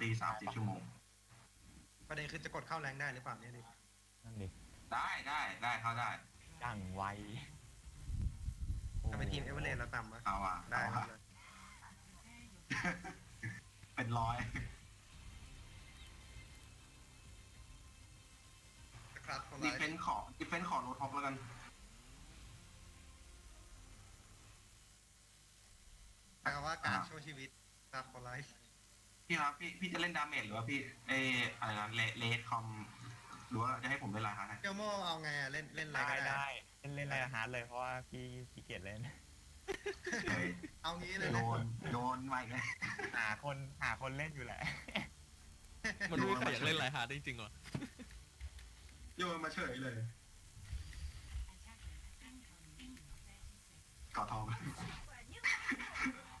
อ้โหเมอร์ซี่สามสิบชั่วโมง ประเด็นคือจะกดเข้าแรงได้หรือเปล่าเนี่ยดินั่นดิได้ได้ได้เข้าได้ ดังไวถ้าเป็นทีมเอเวอเรสต์เราต่ำวะเอาอะได้เอาครัอะ บเลยเป็นร้อย ครับของดิเราเฟนขอดิเฟนขอโรท็อปแล้วกันแปลว่าการช่วยชีวิตครับของไลฟ์ พี่ครับพี่พี่จะเล่นดาเมจหรือว่าพี่เอออะไรนะเลเลสคอมหรือว่าจะให้ผมเล่นไลน์ฮาร์ดให้เกียวโมเอาไงอะเล่นเล่นอะไรได้ก็ได้ ได้เล่นเล่นอะไรฮาร์ดเลยเพราะว่าพี่ขี้เกียจเล่น เฮ้ยเอางี้เลยโดนะนโดนมาอีกเลยหาคนหาคนเล่นอยู่แหละ มันไม่มีใครอยากเล่นไลฮาร์ดจริงๆหรอ โยนมาเฉยเลยเกาะทอง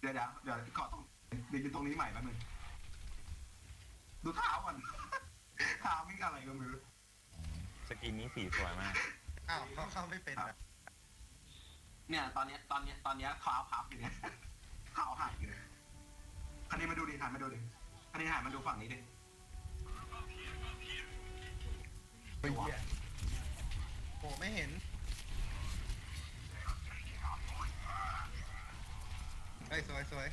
เดี๋ยวเดี๋ยวเดี๋ยวเกาะตรงเดี๋ยวยืนตรงนี้ใหม่แป๊บนึง ดูเท้าก่อนเท้ามีอะไรก็ไม่รู้สกินนี้สีสวยมาก อ้าวเขาเข้าไม่เป็นอะเนี่ยตอนเนี้ยตอนเนี้ยตอนเนี้ยเท้าพับอยู่เนี่ยเท้าหักอยู่เนี่ยคันนี้มาดูดิหันมาดูดิคันนี้หันมาดูฝั่งนี้ดิเฮ้ยเหี้ยโอ้ไม่เห็นเฮ้ยสวยสวย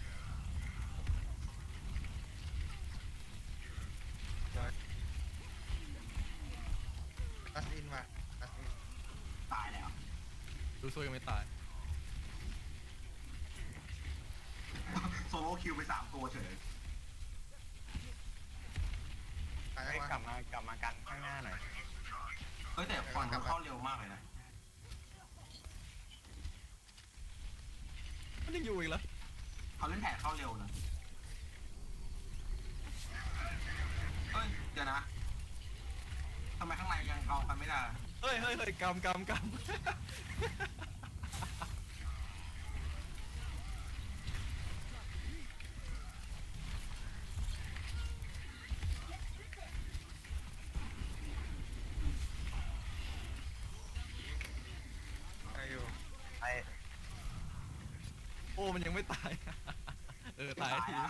สวยตัสอินว่ะตัสอิน ตายแล้ว ดูโซ่ยังไม่ตาย โซโล่คิวไปสามตัวเฉยตายเฮ้แล้วยกลัวะบมากลับมากันข้างหน้าหน่อยเฮ้ยแต่ฟันเขาเข้าเร็วมากเลยนะมันยังอยู่อีกแล้วเขาเล่นแผนเข้าเร็วนะเฮ้ยเดี๋ยวนะทำไมข้างในยังเอากันไม่ได้ เฮ้ยเฮ้ยเฮ้ยกำกำกำใครอยู่ไอ้โอ้มันยังไม่ตาย เออตายทีนี้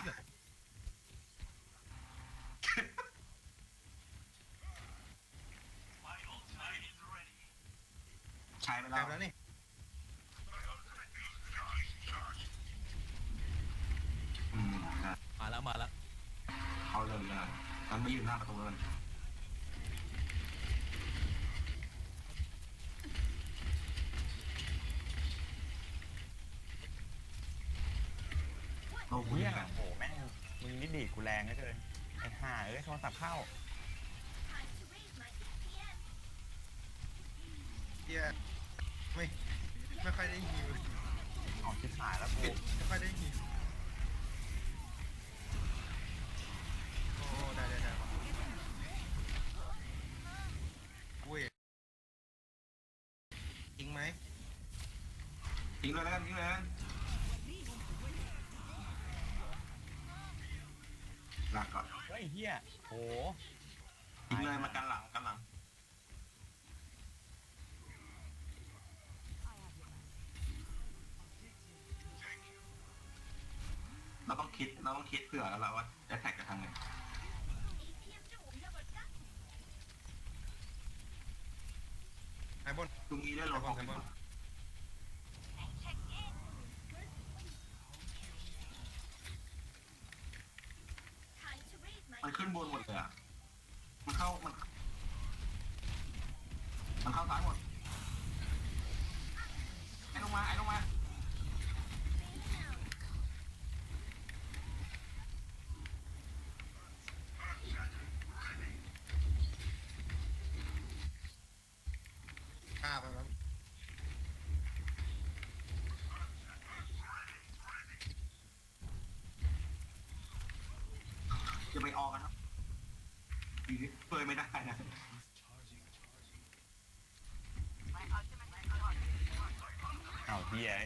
ใช้ไป แบ แล้ว บแล้วนี่ อืมนะ มาแล้วมาแล้ว เขาเลยนะมันไม่อยู่หน้าประตูเลย โลกเหี้นี้ยกันโอ้โหแม่งมึงนี่ดีดกูแรงเหลือเกินไอ้ห่าเอ้ยโทรศัพท์เข้าเฮียไม่ไม่ค่อยได้ยิวออกชิบหายแล้วกูไม่ค่อยได้ยิวโอ้ได้ได้ได้อุ้ยจริงไหมทิ้งเลยแล้วกันทิ้งเลยแล้วกัน ลากก่อนเฮ้ยเฮียโหทิ้งเลยมากันหลังกันหลังเราต้องคิดเราต้องคิดเผื่อแล้วล่ะว่าจะแท็กจะทำไงไอ้บนตรงนี้ได้ลดครับผม มัน ขึ้นบนหมดเลยอะ มันเข้ามัน มันเข้าซ้ายหมด ไอ้ลงมาไอ้ลงมา ฆ่าไปแล้วจะไปออกกันครั บดีดิเปิดไม่ได้นะเอาเฮียไอ้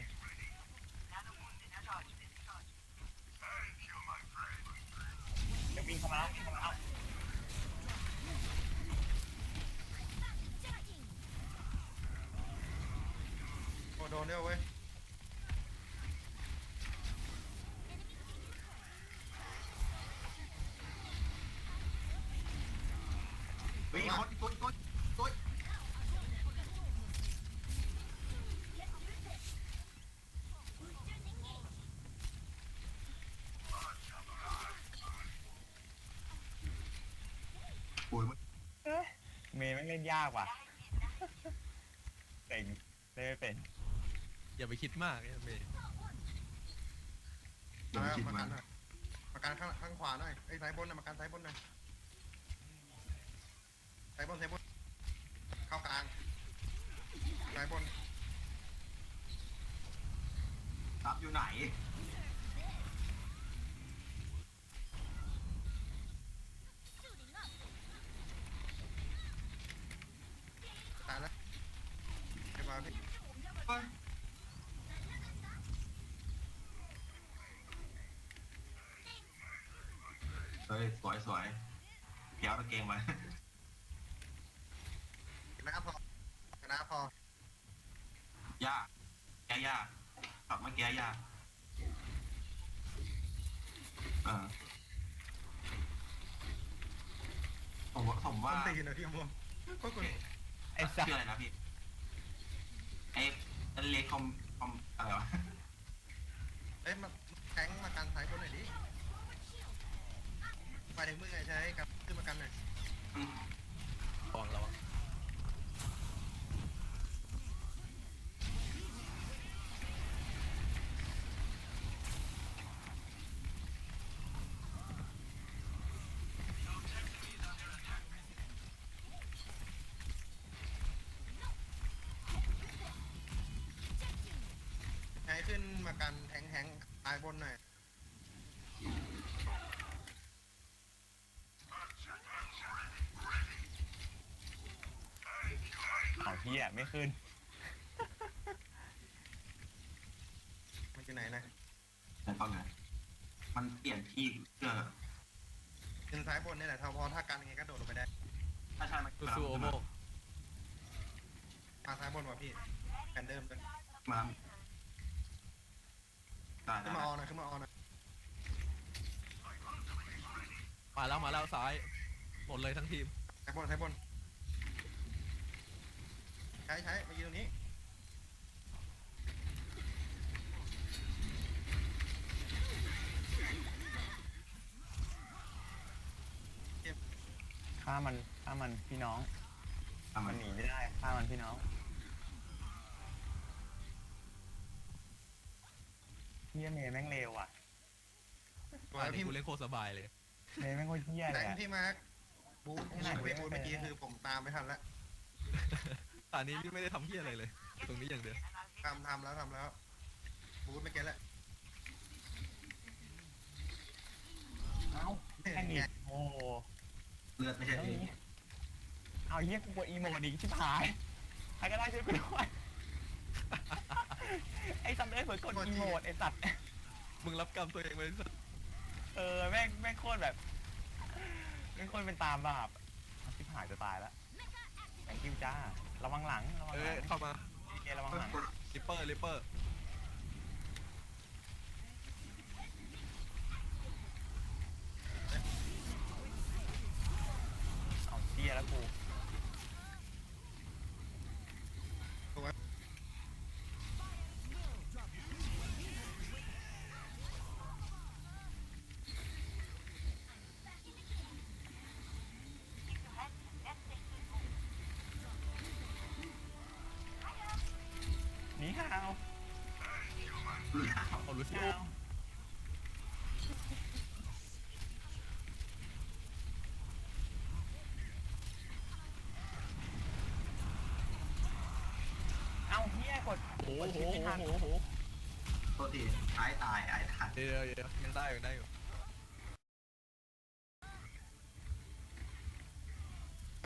เดี๋ยววิ่งเข้ามาแล้ววิ่งเข้ามาแล้วโอ้โดนด้วยเว้ย ตัวอีกตัวอีกตัวอีกตัวโอ้ยมัน เมย์แม่งเล่นยากว่ะเก่งเล่นไม่เป็นอย่าไปคิดมากเนี่ยเมย์อย่าไปคิดมามักันนหน่อยมากันข้างข้างขวาหน่อยไอ้ยซ้ายบนนะมากันซ้ายบนหน่อยซ้ายบนซ้ายบน เข้ากลางซ้ายบนรับอยู่ไหน ตายแล้วเรียบร้อยพี่ เฮ้ยเฮ้ย สวยสวยเพียวตะเกงมา ชนะพอชนะพอยากแกยากกลับมาแกยากเออผมว่าผมว่าต้นตีนนะพี่อมก็กดไอ้สัส ชื่ออะไรนะพี่ ไอ้ไอ้เล็กคอมคอมอะไรวะ เอ้ยมาแทงมากันซ้ายบนหน่อยดิ ไปถึงมึงไงใช้กับขึ้นมากันหน่อยอืมระวังระวังใช้ขึ้นมากันแทงแทงซ้ายบนหน่อย เอาเฮีย ไม่ขึ้น มันอยู่ไหนนะแต่ตอนไหนมันเปลี่ยนที่เพื่อขึ้นซ้ายบนนี่แหละถ้าพอถ้ากันยังไงก็โดดลงไปได้ถ้าใช่มันสู้ๆโอโมมาซ้ายบนว่ะพี่แผ่นเดิมเลยมาได้ขึ้ได้นมาออนหน่อยขึ้นมาออนหน่อยมาแล้วมาแล้วซ้ายหมดเลยทั้งทีมซ้ายบนซ้ายบนใช้ใช้มายืนตรงนี้ฆ่ามันฆ่ามันพี่น้องทำมัมันนหนีไม่ได้ฆ่ามันพี่น้องเฮียเมย์แม่งเลวอะตัวอันนี้พี่กูเล่นโคตรสบายเลย เมย์แม่งโคตรเฮียเลแทยงอะ พี่มาร์คบูทไม่ไหนไม่บูทไม่เมื่อไหนกี้คือผมตามไม่ทันแล้ว ตอนนี้พี่ไม่ได้ทำเพี้ยอะไรเลย ตรงนี้อย่างเดียวทำทำแล้วทำแล้ว บูทเมื่อกี้แหละเอ้าแค่นี้โอ้โหเลือดไม่ใช่แล้วที่นี้เอาเฮียกูกดอีโมดอีกชิบหาย ใครก็ได้ช่วยกูด้วย ไอ้สัตว์เลยเผื่อกดอีโมดไอ้สัตว์ มึงรับกรรมตัวเองไปที่สุดเออแม่งแม่งโคตรแบบแม่งโคตรเป็นตามบาปชิบหายจะตายแล้วไอ้คิวจ้า ระวังหลังระวังเอ้หลัยงเข้ามาเกระวังหลังลิปเปอร์ลิปเปอร์เอาเชียแล้วกู หนีห่าวเอาลูซิโอห่าวเอาเฮียกดโอ้กดโหชิปไม่ทันโอ้โหโทษทีไอ้ตายไอ้ตายเดี๋ยวเดี๋ยวยังได้ยังได้อยู่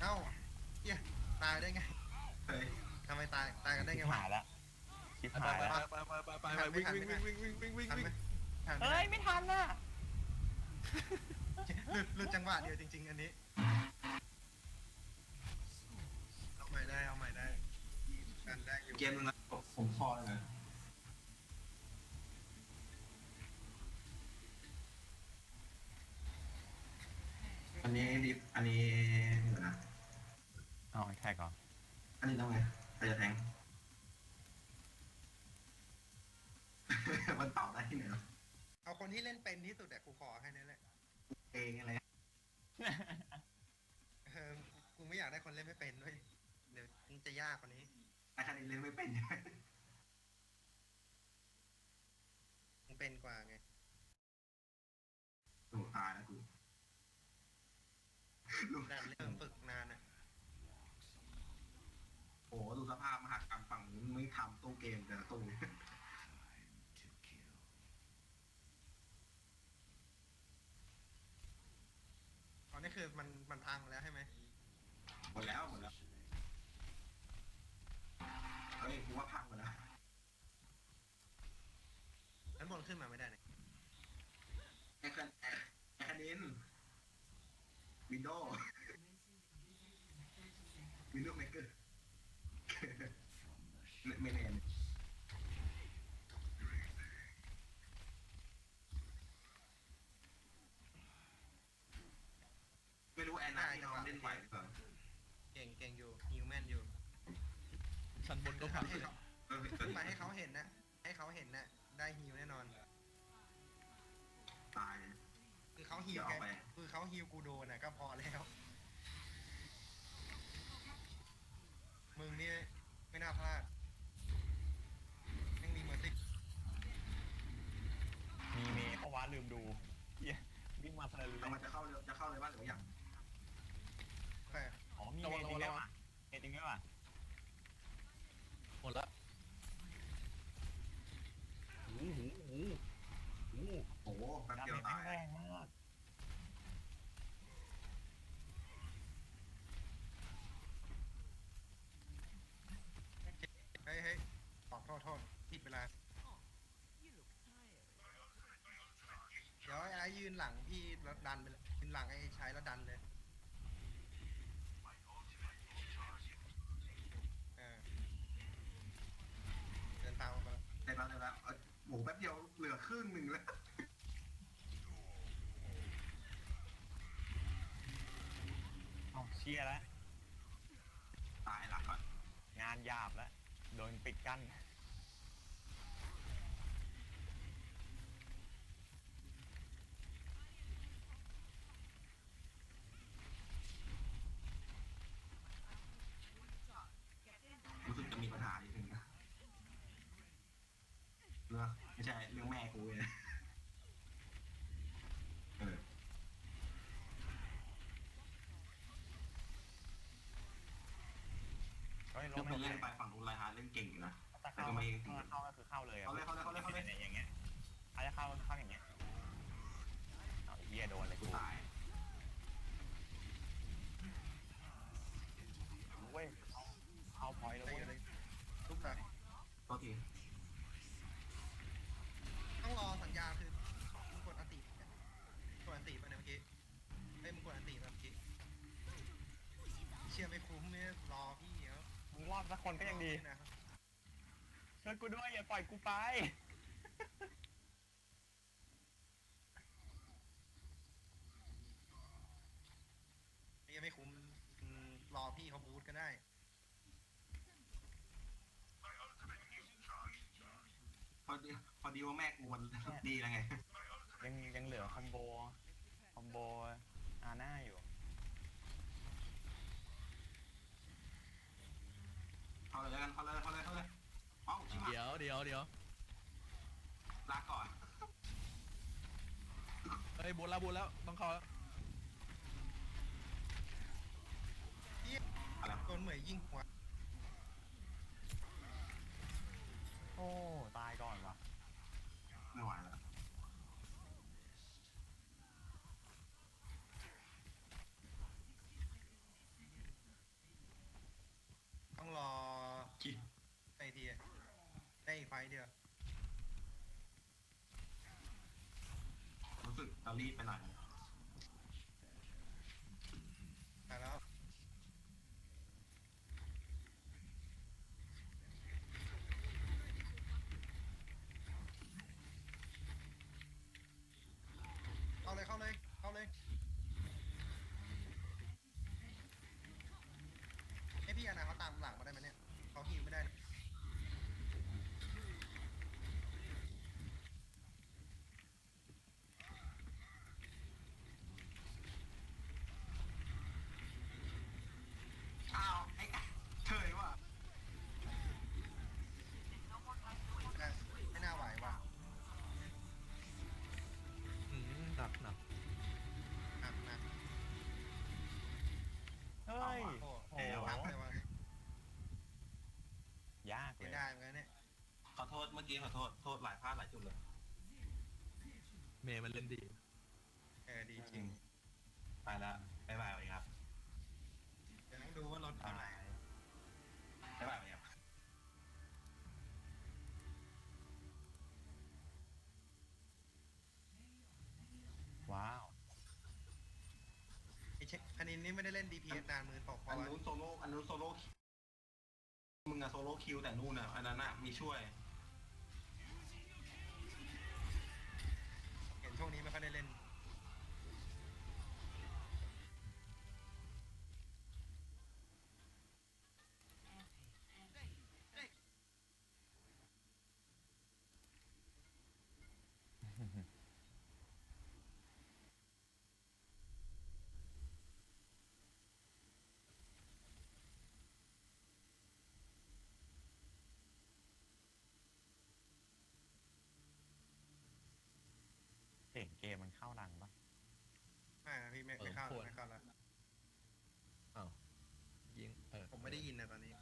เอ้าเฮียตายได้ไงเฮ้ยทำไมตายตายกันได้ชิไงบวะหายแล้ว ชิบไปหายไปแล้วไปไปไปไปไปวิ่งวิ่งวิ่งวิ่งวิ่งวิ่งวิ่งทันวิ่ไหมงทันไหมเฮ้ย ไม่ทันน่ะหลุดหลุดจังหวะเดียวจริง ๆ อันนี้ เอาใหม่ได้เอาใหม่ได้กันได้อยู่เกมนึงนะผมพอเลยนะอันนี้ดิฟอันนี้เดี๋ยวนะท็กเหรออันนี้ต้องไงใครจะแทง คนที่เล่นเป็นที่สุดแต่กูขอแค่นั้นแหละเองอะไรเออกูไม่อยากได้คนเล่นไม่เป็นด้วยเดี๋ยวมันจะยากกว่านี้ไอ้คันนี้เล่นไม่เป็นใช่ไหมมึงเป็นกว่าไงโอ้ตายแล้วกูลูกแต่เริ่มฝึกนานอะโอ้ดูสภาพมหากรรมฝั่งนู้นไม่ทำตู้เกมแต่ละตู้ตอนนี้คือมันมัน พังแล้วใช่ไหมหมดแล้วหมดแล้ว เฮ้ยกูว่าพังหมดแล้วด้านบนขึ้นมาไม่ได้เนี่ยไอ้คันไอ้คันนินวินโดว์วินโดว์เมกเกอร์ไม่แน่ไม่รู้แอนนาที่น้องเล่นไหวหรือเปล่า เก่งเก่งอยู่ฮิวแมนอยู่ ชั้นบนก็พัง ให้เขา เออ ขึ้นมาให้เขาเห็นนะให้ เขาเห็นนะได้ฮิวแน่นอน ตาย คือเขาฮิวเดี๋ยวแกเอาไปคือเขาฮิวกูโดนนะก็พอแล้ว มึงนี่ไม่น่าพลาดยังมีเมอร์ซี่ มีเมย์เพราะว่าลืมดูเหี้ยวิ่งมาเพลินเล เอา ย มันจะเข้าเร็วจะเข้าเลยบ้านหรือยัง แต่ อ๋อมีเมย์จริงด้วยว่ะเมย์จริงด้วยว่ะ หมดละโอ้โหโอ้โหโอ้โห โอ้โหแป๊บ ดา เดี เม ยว จแม่ ตาง ย แรงมาก เฮ้ยเฮ้ย ขอโทษโทษผิดเวลา เดี๋ยวไอ้ไอ้ยืนหลังพี่แล้วดันไปเลยยืนหลังไอ้ใช้แล้วดันเลยเออเดินตามออกมาแล้วได้แล้วได้แล้วเอ้ยโอ้โหแป๊บเดียวเหลือครึ่งหนึ่งแล้ว เอาเชียร์แล้วตายละก่อนงานหยาบแล้วโดนปิดกั้น รู้สึกจะมีปัญหานิดนึงนะเรื่องไม่ ใช่เรื่องแม่กูเลยเออเฮ้ยลคืองไปมันเลเล่ยนไปฝั่งนู้นไรฮาร์ดเล่นเก่งอยู่นะ แต่เข้าเข้าก็คือเข้าเลยอะเข้าเลยเข้าเลยเข้าเลยเข้าเลยอย่างเงี้ยเขาจะเข้าเข้าอย่างเงี้ยเอาไอ้เหี้ยโดนเลย กู กู ตาย เว้ยเอาเอาพอยต์แล้ว ได้ เว้ อย ยู่เลยลุกไป ตัวที ต้องรอสัญญาณคือมึงกดอันติกดอันติไปเนี่ยเมื่อกี้เฮ้ยมึงกดอันติไปเมื่อกี้เชื่อไม่คุ้มเนี่ยรอพี่เดี๋ยว มึงรอดสัก คนก็ยังดีนะครับช่วยกูด้วยอย่าปล่อยกูไปยังไม่คุ้มอืมรอพี่เขาบูทก็ได้ พอดีพอดีว่าแม่กูมันดีแล้วไง ยังยังเหลือคอมโบ คอมโบอาน่าอยู่ เข้าเลยแล้วกันเข้าเลยเข้าเลยเข้าเลยเอ้าชิบหายเดี๋ยวเดี๋ยวเดี๋ยวลาก่อนเฮ้ยบนแล้วบนแล้วต้องเข้าแล้ว อะไร โดนเหมยยิงหัว โอ้ ตายก่อนว่ะ ไม่ไหวแล้ว ต้องรอ คิด ไอทีอะได้อีกไฟต์ เดียว รู้สึกจะรีบไปหน่อยแต่แล้วเข้าเลยเข้าเลยเข้าเลยให้พี่ อ้ยโอ้โหโหพักเลยวันนี้ยากเลเสียยดายเหมือนกันเนี่ยขอโทษเมื่อกี้ขอโทษ โทษหลายพลาดหลายจุดเลย เมย์มันเล่นดี เออดีจริง ไปแล้ว อเช็คอันนี้นี่ไม่ได้เล่น DPS นานมือตกเพอันราะว่านู้นโซโล่อันนู้นโซโล่คิวมึงอะโซโล่คิวแต่นู่นอะอันนั้นอะมีช่วย เห็นช่วงนี้ไม่ค่อยได้เล่น งเกมมันเข้าดังปะไม่นะพี่ไม่ไม่เข้าไม่เข้าแล้วอ้าวยิงเออผมไม่ได้ยินนะตอนนี้